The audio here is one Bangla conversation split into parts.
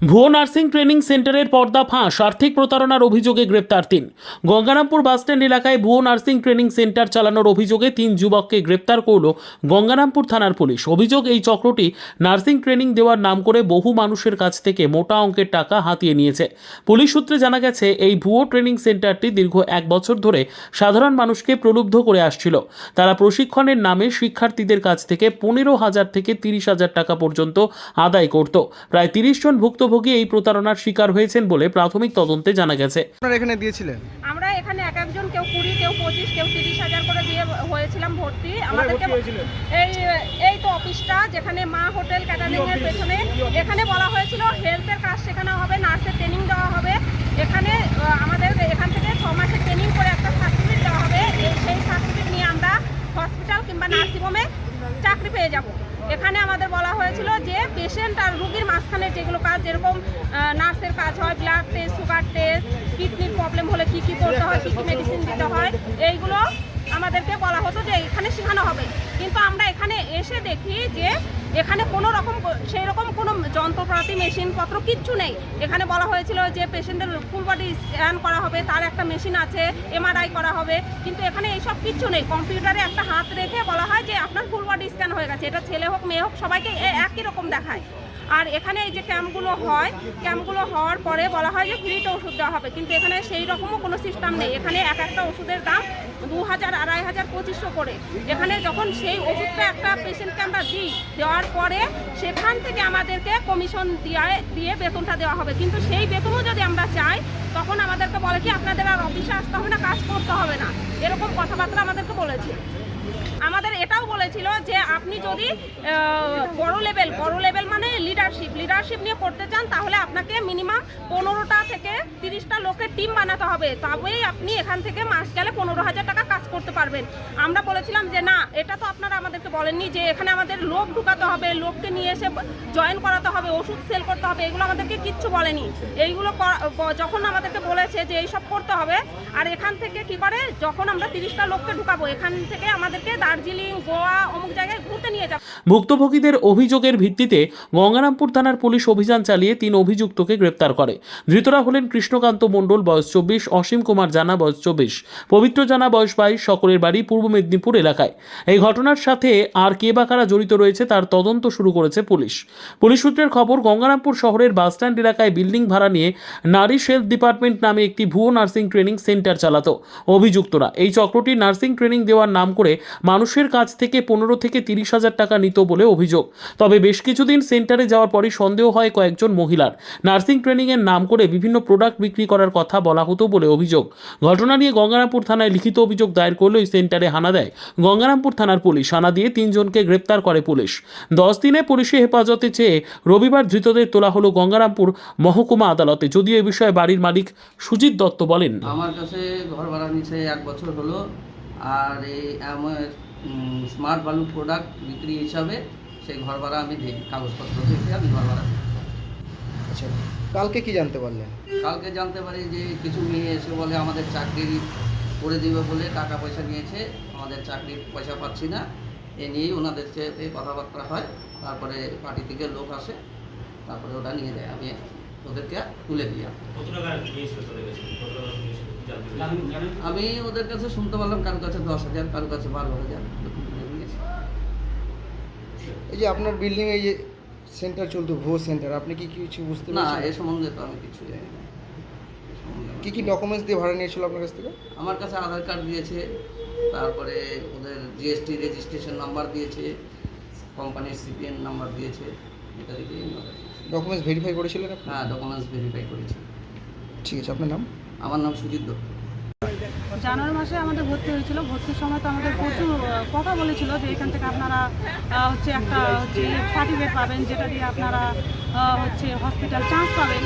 ভুয়ো নার্সিং ট্রেনিং সেন্টারের পর্দা ফাঁস, আর্থিক প্রতারণার অভিযোগে গ্রেপ্তার তিন। গঙ্গারামপুর বাসস্ট্যান্ড এলাকায় ভুয়ো নার্সিং ট্রেনিং সেন্টার চালানোর অভিযোগে তিন যুবককে গ্রেপ্তার করল গঙ্গারামপুর থানার পুলিশ। অভিযোগ, এই চক্রটি নার্সিং ট্রেনিং দেওয়ার নাম করে বহু মানুষের কাছ থেকে মোটা অঙ্কের টাকা হাতিয়ে নিয়েছে। পুলিশ সূত্রে জানা গেছে, এই ভুয়ো ট্রেনিং সেন্টারটি দীর্ঘ এক বছর ধরে সাধারণ মানুষকে প্রলুব্ধ করে আসছিল। তারা প্রশিক্ষণের নামে শিক্ষার্থীদের কাছ থেকে পনেরো হাজার থেকে তিরিশ হাজার টাকা পর্যন্ত আদায় করত। প্রায় তিরিশ জন ভুক্তভোগী এই প্রতারণার শিকার হয়েছেন বলে প্রাথমিক তদন্তে জানা গেছে। আপনারা এখানে দিয়েছিলেন? আমরা এখানে এক একজন কেউ কুড়ি কেউ পঁচিশ কেউ তিরিশ হাজার করে দিয়ে হয়েছিলাম ভর্তি। আমাদেরকে এই এই তো অফিসটা যেখানে মা হোটেল ক্যাটারিং এর পেছনে। এখানে বলা হয়েছিল হেলথের কাজ শেখানো হবে নার্সের ট্রেনিং দেওয়া হবে। এখানে আমাদের এখান থেকে ছ মাসের ট্রেনিং করে একটা সার্টিফিকেট দেওয়া হবে। এই সেই সার্টিফিকেট নিয়ে আমরা হসপিটাল কিংবা নার্সিংহোমে চাকরি পেয়ে যাব। এখানে আমাদের বলা হয়েছিল যে পেশেন্ট আর রুগীর মাঝখানে যেগুলো কাজ, যেরকম নার্সের কাজ হয় ব্লাড টেস্ট সুগার টেস্ট কিডনির প্রবলেম হলে কি কি করতে হয়, কী কী মেডিসিন দিতে হয়, এইগুলো আমাদেরকে বলা হতো যে এখানে শেখানো হবে। কিন্তু আমরা এখানে এসে দেখি যে এখানে কোনো রকম, সেই রকম কোনো যন্ত্রপাতি, মেশিনপত্র কিচ্ছু নেই। এখানে বলা হয়েছিল যে পেশেন্টের ফুল বডি স্ক্যান করা হবে, তার একটা মেশিন আছে এমআরআই করা হবে, কিন্তু এখানে এইসব কিচ্ছু নেই। কম্পিউটারে একটা হাত রেখে বলা হয় যে আপনার ফুল বডি স্ক্যান হয়ে গেছে। এটা ছেলে হোক, মেয়ে হোক, সবাইকে একই রকম দেখায়। আর এখানে এই যে ক্যাম্পগুলো হয়, ক্যাম্পগুলো হওয়ার পরে বলা হয় যে ফ্রিতে ওষুধ দেওয়া হবে। কিন্তু এখানে সেই রকমও কোনো সিস্টেম নেই। এখানে এক একটা ওষুধের দাম দু হাজার, আড়াই হাজার, পঁচিশশো করে। এখানে যখন সেই ওষুধটা একটা পেশেন্টকে আমরা দিই, দেওয়ার পরে সেখান থেকে আমাদেরকে কমিশন দিয়ে দিয়ে বেতনটা দেওয়া হবে। কিন্তু সেই বেতনও যদি আমরা চাই, তখন আমাদেরকে বলে কি, আপনাদের আর অফিসে আসতে হবে না, কাজ করতে হবে না। এরকম কথাবার্তা আমাদেরকে বলেছে। আমাদের এটাও বলেছিল যে আপনি যদি বড় লেভেল বড় লেভেল মানে লিডারশিপ লিডারশিপ নিয়ে করতে চান, তাহলে আপনাকে মিনিমাম পনেরোটা থেকে তিরিশটা লোকের টিম বানাতে হবে। তবেই আপনি এখান থেকে মাস গেলে পনেরো হাজার টাকা কাজ করতে পারবেন। আমরা বলেছিলাম যে না, এটা তো আপনারা আমাদেরকে বলেননি যে এখানে আমাদের লোক ঢুকাতে হবে লোককে নিয়ে এসে জয়েন করাতে হবে, ওষুধ সেল করতে হবে, এগুলো আমাদেরকে কিচ্ছু বলেনি। এইগুলো যখন আমাদেরকে বলেছে যে এইসব করতে হবে। আর এখান থেকে কি করে? যখন আমরা তিরিশটা লোককে ঢুকাবো, এখান থেকে আমাদেরকে দার্জিলিং, গোয়া অমুক জায়গায় ঘুরতে নিয়ে যাবে। ভুক্তভোগীদের অভিযোগের ভিত্তিতে গঙ্গারামপুর থানার পুলিশ অভিযান চালিয়ে তিন অভিযুক্তকে গ্রেপ্তার করে। ধৃতরা হলেন কৃষ্ণকান্ত মণ্ডল, বয়স চব্বিশ, অসীম কুমার জানা, বয়স চব্বিশ, পবিত্র জানা, বয়স বাইশ, সকলের বাড়ি পূর্ব মেদিনীপুর এলাকায়। এই ঘটনার সাথে আর কে বা কারা জড়িত রয়েছে তার তদন্ত শুরু করেছে পুলিশ। পুলিশ সূত্রের খবর, গঙ্গারামপুর শহরের বাসস্ট্যান্ড এলাকায় বিল্ডিং ভাড়া নিয়ে নারী সেলফ ডিপার্টমেন্ট নামে একটি ভুয়ো নার্সিং ট্রেনিং সেন্টার চালাতো। অভিযুক্তরা এই চক্রটি নার্সিং ট্রেনিং দেওয়ার নাম করে মানুষের কাছ থেকে পনেরো থেকে তিরিশ হাজার টাকা নিত বলে অভিযোগ। তবে বেশ কিছুদিন সেন্টারে যাওয়ার পরই সন্দেহ হয় কয়েকজন মহিলার। নার্সিং ট্রেনিংয়ের নাম করে বিভিন্ন প্রোডাক্ট বিক্রি করার কথা বলা হতো বলে অভিযোগ। ঘটনা নিয়ে গঙ্গারামপুর থানায় লিখিত অভিযোগ দায়ের করলে ওই সেন্টারে হানা দেয়। গঙ্গারামপুর থানার পুলিশ হানা দিয়ে তিনজনকে গ্রেপ্তার করে পুলিশ। দশ দিনে পুলিশি হেফাজতে চেয়ে রবিবার ধৃতদের তোলা হলো গঙ্গারামপুর মহকুমা আদালতে। যদিও এ বিষয়ে বাড়ির মালিক সুজিত দত্ত বলেন। আমার কাছে ঘর ভাড়া নিচ্ছে এক বছর হলো আর এই আমার স্মার্ট ভ্যালু প্রোডাক্ট বিক্রি হিসাবে সেই ঘর ভাড়া আমি দিই কাগজপত্র দেখে আমি ঘর ভাড়া দিই। আচ্ছা কালকে কি জানতে পারলেন? কালকে জানতে পারি যে কিছু মেয়ে এসে বলে আমাদের চাকরি করে দিবে বলে টাকা পয়সা নিয়েছে আমাদের চাকরির পয়সা পাচ্ছি না। এ নিয়েই ওনাদের সাথে কথাবার্তা হয় তারপরে পার্টি থেকে লোক আসে তারপরে ওটা নিয়ে যায় আমি ওদেরকে তুলে পেরেছেন? আমি ওদের কাছে শুনতে পারলাম কারও কাছে দশ হাজার কারও কাছে বারো হাজার। এই যে আপনার বিল্ডিং এই যে সেন্টার চলতো ভুয়ো সেন্টার আপনি কি কিছু বুঝতে না এ সম্বন্ধে তো আমি কিছু জানি না। কি কি ডকুমেন্টস দিয়ে ভাড়া নিয়েছিল আপনার কাছ থেকে? আমার কাছে আধার কার্ড দিয়েছে তারপরে ওদের জিএসটি রেজিস্ট্রেশন নাম্বার দিয়েছে কোম্পানির সিপিএন নাম্বার দিয়েছে এটা দেখে ডকুমেন্টস ভেরিফাই করেছিলেন আপনি? হ্যাঁ ডকুমেন্টস ভেরিফাই করেছি। ঠিক আছে আপনার নাম? আমার নাম সুজিত দত্ত। জানুয়ারি মাসে আমাদের ভর্তি হয়েছিল। ভর্তির সময় তো আমাদের প্রচুর কথা বলেছিল যে এখান থেকে আপনারা হচ্ছে একটা হচ্ছে সার্টিফিকেট পাবেন যেটা দিয়ে আপনারা হচ্ছে হসপিটাল চান্স পাবেন।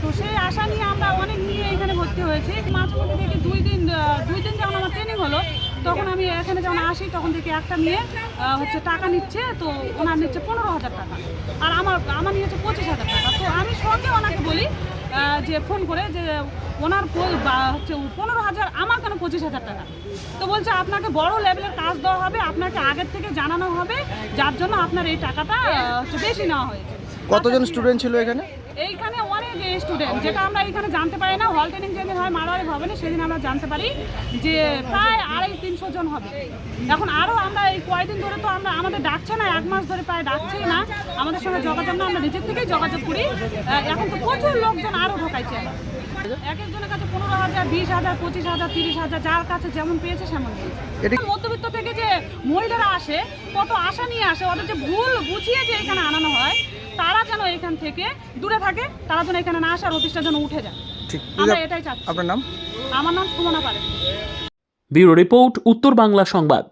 তো সেই আশা নিয়ে আমরা অনেক নিয়ে এখানে ভর্তি হয়েছি। মাঝে মধ্যে দুই দিন দুই দিন যখন আমার ট্রেনিং হলো তখন আমি এখানে যখন আসি তখন দেখি একটা মেয়ে হচ্ছে টাকা নিচ্ছে তো ওনার নিচ্ছে পনেরো হাজার টাকা। আর আমার আমার নিয়েছে পঁচিশ হাজার টাকা। তো আমি সঙ্গে ওনাকে বলি যে ফোন করে যে ওনার হচ্ছে পনেরো হাজার আমার কেন পঁচিশ হাজার টাকা? তো বলছে আপনাকে বড় লেভেলের কাজ দেওয়া হবে আপনাকে আগের থেকে জানানো হবে যার জন্য আপনার এই টাকাটা হচ্ছে বেশি নেওয়া হয়েছে। কতজন স্টুডেন্ট ছিল এখানে? এইখানে স্টুডেন্ট যেটা আমরা এখানে জানতে পারি না হল ট্রেনিং যেদিন হয় মারোয়ারি ভবনে সেদিন আমরা জানতে পারি যে প্রায় আড়াই তিনশো জন হবে। এখন আরও আমরা এই কয়েকদিন ধরে তো আমরা আমাদের ডাকছে না এক মাস ধরে প্রায় ডাকছেই না। আমাদের সঙ্গে যোগাযোগ না আমরা নিজের থেকেই যোগাযোগ করি। এখন তো প্রচুর লোকজন আরও ঢোকাইছে। এক একজনের কাছে পনেরো হাজার বিশ হাজার পঁচিশ হাজার তিরিশ হাজার যার কাছে যেমন পেয়েছে সেমন মধ্যবিত্ত থেকে যে মহিলারা আসে কত আশা নিয়ে আসে ওদের যে ভুল বুঝিয়ে যে এখানে আনানো হয় এখান থেকে দূরে থাকে তারা যেন এখানে না আসার অতিষ্ঠা অফিসটা যেন উঠে যায়। ঠিক আমরা এটাই চাচ্ছি। আপনার নাম? আমার নাম সুমনা পারে ব্যুরো রিপোর্ট উত্তর বাংলা সংবাদ।